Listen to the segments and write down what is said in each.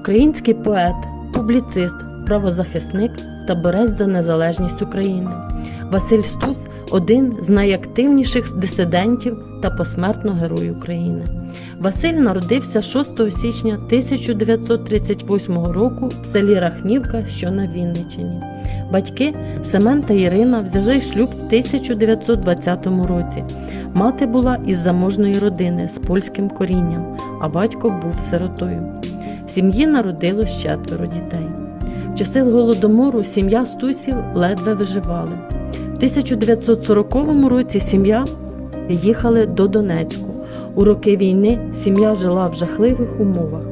Український поет, публіцист, правозахисник та борець за незалежність України. Василь Стус один з найактивніших дисидентів та посмертно герой України. Василь народився 6 січня 1938 року в селі Рахнівка, що на Вінниччині. Батьки Семен та Ірина взяли шлюб в 1920 році. Мати була із заможної родини з польським корінням, а батько був сиротою. Сім'ї народилось четверо дітей. В часи голодомору сім'я Стусів ледве виживали. В 1940 році сім'я їхали до Донецьку. У роки війни сім'я жила в жахливих умовах.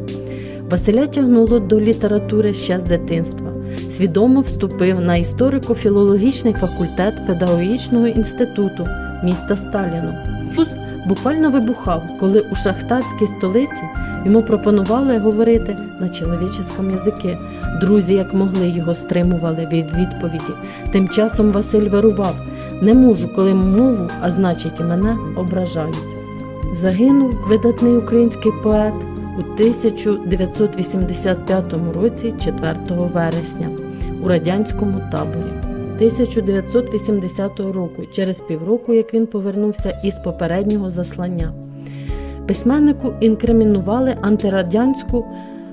Василя тягнуло до літератури ще з дитинства. Свідомо вступив на історико-філологічний факультет педагогічного інституту міста Сталіну. Буквально вибухав, коли у шахтарській столиці йому пропонували говорити на чоловіческому язики. Друзі, як могли, його стримували від відповіді. Тим часом Василь вирував: не можу, коли мову, а значить і мене ображають. Загинув видатний український поет у 1985 році, 4 вересня, у радянському таборі. 1980 року, через півроку, як він повернувся із попереднього заслання. Письменнику інкримінували антирадянську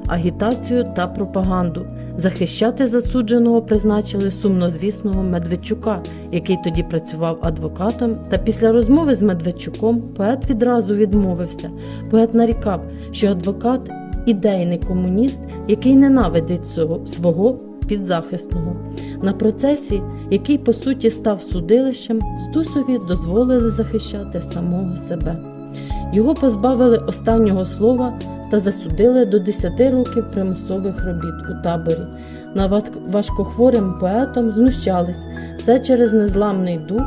агітацію та пропаганду. Захищати засудженого призначили сумнозвісного Медведчука, який тоді працював адвокатом. Та після розмови з Медведчуком поет відразу відмовився. Поет нарікав, що адвокат ідейний комуніст, який ненавидить свого- підзахисного. На процесі, який по суті став судилищем, Стусові дозволили захищати самого себе. Його позбавили останнього слова та засудили до 10 років примусових робіт у таборі. Над важкохворим поетом знущались все через незламний дух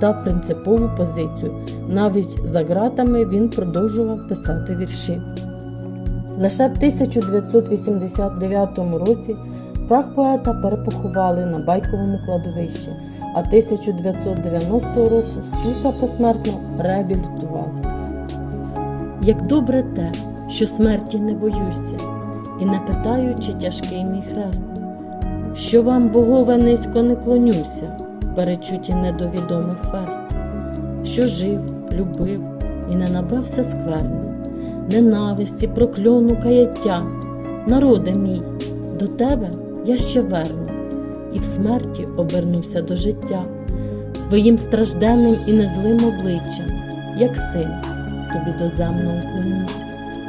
та принципову позицію. Навіть за ґратами він продовжував писати вірші. Лише в 1989 році прах поета перепоховали на байковому кладовищі, а 1990 року Стуса посмертно реабілітували. Як добре те, що смерті не боюся, і не питаю, чи тяжкий мій хрест, що вам, богове, низько не клонюся, перечуті недовідомих фест, що жив, любив і не набрався скверни, ненависті, прокльону, каяття, народе мій, до тебе я ще верну, і в смерті обернуся до життя, своїм стражденним і незлим обличчям, як син тобі доземно уклонюсь,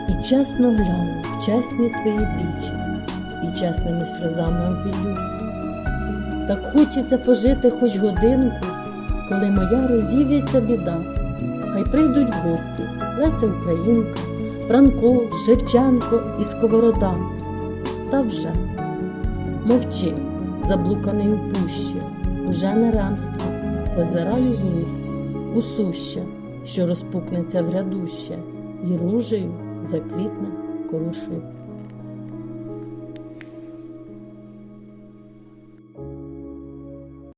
і чесно гляну в чесні твої вічі, і чесними сльозами обілю. Так хочеться пожити хоч годинку, коли моя розів'ється біда. Хай прийдуть в гості Леся Українка, Франко, Шевченко і Сковорода. Та вже мовчи, заблуканий у пущі, уже не ремство, позираю вглиб, у суще, що розпукнеться в грядуще, і ружею заквітне коло шиб.